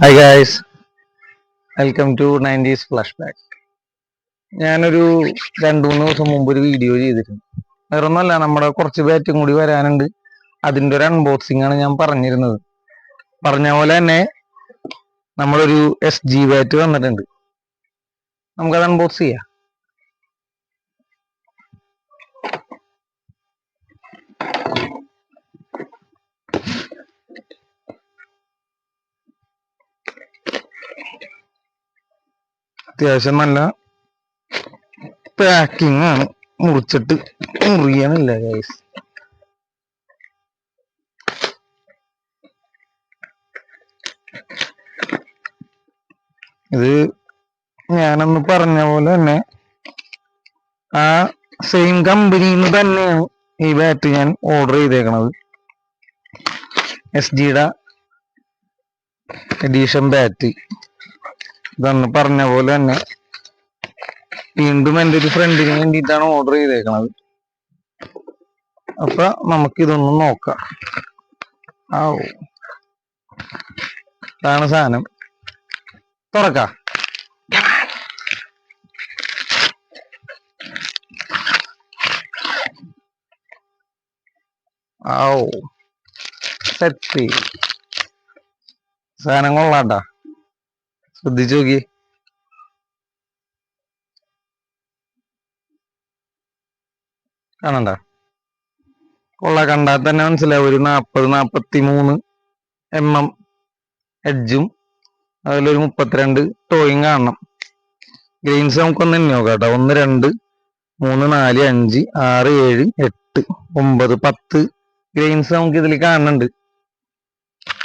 Hi guys welcome to nineties flashback ഞാനൊരു രണ്ടു മൂന്ന് ദിവസം മുമ്പ് ഒരു വീഡിയോ ചെയ്തിരുന്നു. വേറൊന്നുമല്ല നമ്മുടെ കുറച്ച് ബാറ്റും കൂടി വരാനുണ്ട്. അതിന്റെ ഒരു അൺബോക്സിംഗ് ആണ് ഞാൻ പറഞ്ഞിരുന്നത്. പറഞ്ഞ പോലെ തന്നെ നമ്മളൊരു എസ് ജി ബാറ്റ് വന്നിട്ടുണ്ട്. നമുക്കത് അൺബോക്സ് ചെയ്യാം. അത്യാവശ്യം നല്ല പാക്കിംഗ് ആണ്. മുറിച്ചിട്ട് മുറിയണില്ല ഗൈസ് ഇത് ഞാനന്ന് പറഞ്ഞ പോലെ തന്നെ ആ സെയിം കമ്പനിയിൽ നിന്ന് തന്നെയാണ് ഈ ബാറ്റ് ഞാൻ ഓർഡർ ചെയ്തേക്കണത്. എസ് ജിയുടെ എഡീഷൻ ബാറ്റ് ഇതന്ന് പറഞ്ഞ പോലെ തന്നെ. വീണ്ടും എന്റെ ഒരു ഫ്രണ്ടിന് വേണ്ടിയിട്ടാണ് ഓർഡർ ചെയ്തേക്കണത്. അപ്പൊ നമുക്കിതൊന്ന് നോക്കാം. ആ ഇതാണ് സാധനം. തുറക്ക. ആ ഓ സെറ്റ്. സാധനം കൊള്ളാട്ടാ ശ്രദ്ധിച്ചു നോക്കി. കാണണ്ട. കൊള്ള കണ്ടാൽ തന്നെ മനസ്സിലാവും. ഒരു നാപ്പത് നാപ്പത്തി മൂന്ന് എം എം എഡ്ജും അതിലൊരു മുപ്പത്തിരണ്ട് ടോയും കാണണം. ഗ്രെയിൻസ് നമുക്കൊന്ന് എണ്ണി നോക്കാം കേട്ടോ. ഒന്ന് രണ്ട് മൂന്ന് നാല് അഞ്ച് ആറ് ഏഴ് എട്ട് ഒമ്പത് പത്ത് ഗ്രെയിൻസ് നമുക്ക് ഇതിൽ കാണുന്നുണ്ട്.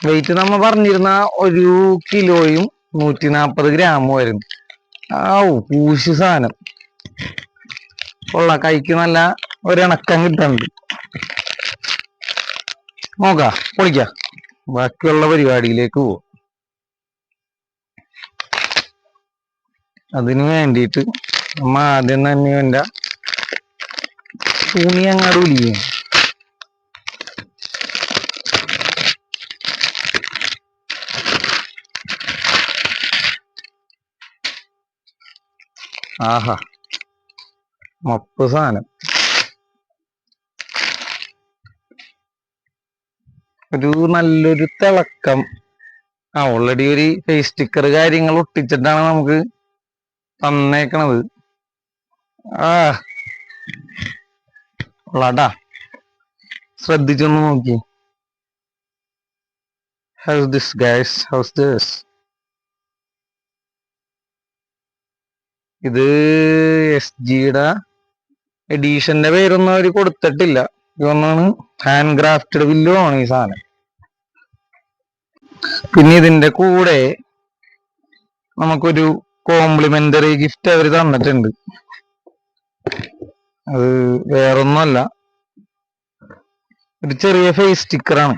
വെയിറ്റ് നമ്മൾ പറഞ്ഞിരുന്ന ഒരു കിലോയും നൂറ്റി നാപ്പത് ഗ്രാം വരുന്നു ആവു പൂശി സാധനം. കൊള്ള കൈക്ക് നല്ല ഒരിണക്കം കിട്ടുന്നുണ്ട്. നോക്കാ പൊളിക്ക. ബാക്കിയുള്ള പരിപാടിയിലേക്ക് പോവും. അതിന് വേണ്ടിയിട്ട് നമ്മ ആദ്യം തന്നെ എന്റെ തുണി അങ്ങാട് ഒലിയും ആഹാ. മപ്പ് സാധനം. ഒരു നല്ലൊരു തിളക്കം. ആ ഓൾറെഡി ഒരു ഫേസ് സ്റ്റിക്കർ കാര്യങ്ങൾ ഒട്ടിച്ചിട്ടാണ് നമുക്ക് തന്നേക്കണത്. ആ. ഉള്ളാട്ടാ. ശ്രദ്ധിച്ചൊന്ന് നോക്കി. How's this guys how's this ഇത് എസ് ജിയുടെ എഡീഷന്റെ പേരൊന്നും അവർ കൊടുത്തിട്ടില്ല. ഇതൊന്നാണ് ഹാൻഡ് ക്രാഫ്റ്റഡ് വില്ലോ ആണ് ഈ സാധനം. പിന്നെ ഇതിന്റെ കൂടെ നമുക്കൊരു കോംപ്ലിമെന്ററി ഗിഫ്റ്റ് അവർ തന്നിട്ടുണ്ട്. അത് വേറൊന്നുമല്ല. ഒരു ചെറിയ ഫേസ് സ്റ്റിക്കറാണ്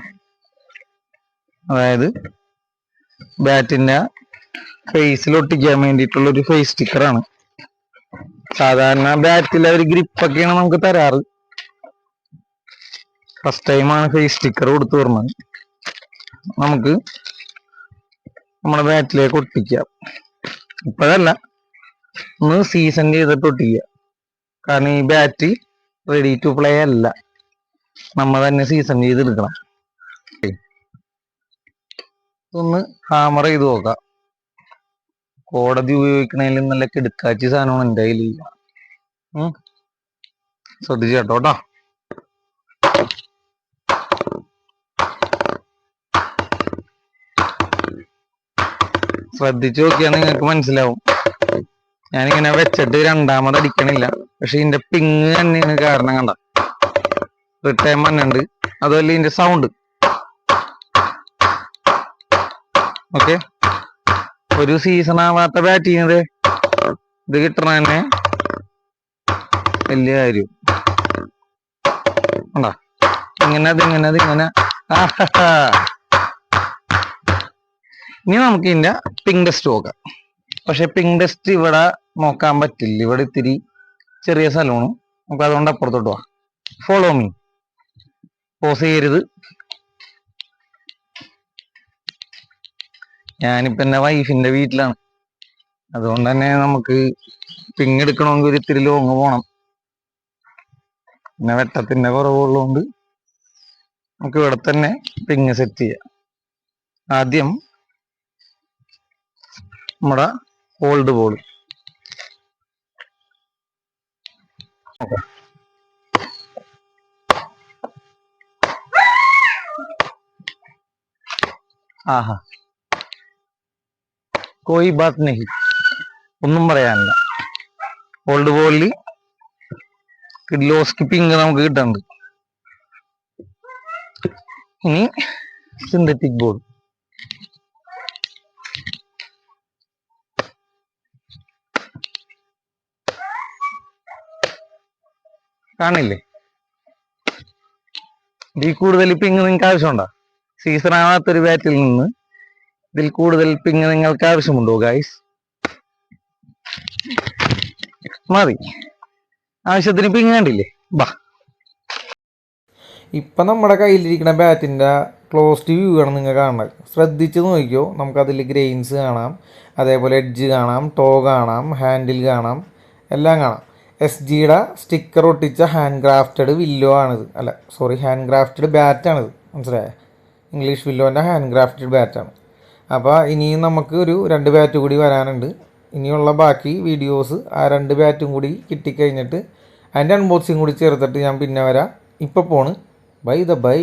അതായത് ബാറ്റിന്റെ ഫേസിൽ ഒട്ടിക്കാൻ വേണ്ടിയിട്ടുള്ള ഒരു ഫേസ് സ്റ്റിക്കറാണ് സാധാരണ ബാറ്റിൽ അവർ ഗ്രിപ്പൊക്കെയാണ് നമുക്ക് തരാറ്. ഫസ്റ്റ് ടൈമാണ് ഫേസ് സ്റ്റിക്കർ കൊടുത്തു വരുന്നത് നമുക്ക് നമ്മുടെ ബാറ്റിലേക്ക് ഒട്ടിക്കാം. ഇപ്പോഴല്ല. ഒന്ന് സീസൺ ചെയ്തിട്ട് ഒട്ടിക്കുക. കാരണം ഈ ബാറ്റ് റെഡി ടു പ്ലേ അല്ല. നമ്മൾ തന്നെ സീസൺ ചെയ്തെടുക്കണം. ഒന്ന് ഹാമർ ചെയ്ത് നോക്കാം. കോടതി ഉപയോഗിക്കണതിൽ നല്ല കിടുക്കാച്ചി സാധനമാണ് എന്റെ കയ്യിൽ ശ്രദ്ധിച്ചു കേട്ടോ കേട്ടോ ശ്രദ്ധിച്ചു നോക്കിയാൽ നിങ്ങൾക്ക് മനസ്സിലാവും. ഞാനിങ്ങനെ വെച്ചിട്ട് രണ്ടാമത് അടിക്കണില്ല. പക്ഷെ ഇതിന്റെ പിങ് തന്നെയാണ് കാരണം കണ്ട? റിട്ടേൺ വന്നുണ്ട് അതുമല്ല ഇതിന്റെ സൗണ്ട് ഓക്കെ ഒരു സീസൺ ആവാത്ത ബാറ്റ് ചെയ്യുന്നത്? ഇത് കിട്ടണ തന്നെ വലിയ കാര്യം. കണ്ടാ? ഇങ്ങനെ അത് ഇങ്ങനെ അത് ഇങ്ങനെ. ആഹാ. ഇനി നമുക്ക് ഇതിന്റെ പിങ്ക് ടെസ്റ്റ് നോക്കാം. പക്ഷെ പിങ്ക് ടെസ്റ്റ് ഇവിടെ നോക്കാൻ പറ്റില്ല. ഇവിടെ ഇത്തിരി ചെറിയ സ്ഥലമാണ്. നമുക്ക് അതുകൊണ്ട് അപ്പുറത്തോട്ട് പോവാം. ഫോളോ മീ പോസ് ചെയ്യരുത്. ഞാനിപ്പോ എന്റെ വൈഫിന്റെ വീട്ടിലാണ്. അതുകൊണ്ട് തന്നെ നമുക്ക് പിങ് എടുക്കണമെങ്കിൽ ഒരു ഇത്തിരി ലോങ് പോണം. പിന്നെ വെട്ടത്തിന്റെ കുറവുള്ളതുകൊണ്ട് നമുക്ക് ഇവിടെ തന്നെ പിങ് സെറ്റ് ചെയ്യാം. ആദ്യം നമ്മുടെ ഓൾഡ് ബോൾ ആഹാ. കോയി ബാത് നഹി ഒന്നും പറയാനില്ല. ഓൾഡ് ബോളിൽ ലോ സ്കിപ്പിംഗ് നമുക്ക് കിട്ടുന്നുണ്ട് ഇനി സിന്തറ്റിക് ബോൾ കാണില്ലേ? ഇതിൽ കൂടുതൽ പിങ് നിങ്ങൾക്ക് ആവശ്യമുണ്ടോ? സീസൺ ആവാത്തൊരു ബാറ്റിൽ നിന്ന് ഇതിൽ കൂടുതൽ പിങ് നിങ്ങൾക്ക് ആവശ്യമുണ്ടോ ഗായ്സ് മതി. ആവശ്യത്തിന് പിങ് കണ്ടില്ലേ? ബാ. ഇപ്പം നമ്മുടെ കയ്യിലിരിക്കുന്ന ബാറ്റിന്റെ ക്ലോസ്ഡ് വ്യൂ ആണ് നിങ്ങൾ കാണുന്നത്. ശ്രദ്ധിച്ച് നോക്കിയോ നമുക്കതിൽ ഗ്രെയിൻസ് കാണാം അതേപോലെ എഡ്ജ് കാണാം ടോ കാണാം ഹാൻഡിൽ കാണാം എല്ലാം കാണാം. എസ് ജിയുടെ സ്റ്റിക്കർ ഒട്ടിച്ച ഹാൻഡ് ക്രാഫ്റ്റഡ് വില്ലോ ആണിത്. അല്ല സോറി ഹാൻഡ് ക്രാഫ്റ്റഡ് ബാറ്റാണിത് മനസ്സിലായേ? ഇംഗ്ലീഷ് വില്ലോന്റെ ഹാൻഡ് ക്രാഫ്റ്റഡ് ബാറ്റാണ് അപ്പോൾ ഇനിയും നമുക്ക് ഒരു രണ്ട് ബാറ്റ് കൂടി വരാനുണ്ട്. ഇനിയുള്ള ബാക്കി വീഡിയോസ് ആ രണ്ട് ബാറ്റും കൂടി കിട്ടിക്കഴിഞ്ഞിട്ട് അതിന്റെ അൺബോക്സിങ് കൂടി ചേർത്തിട്ട് ഞാൻ പിന്നെ വരാം. ഇപ്പോൾ പോണ്. By the by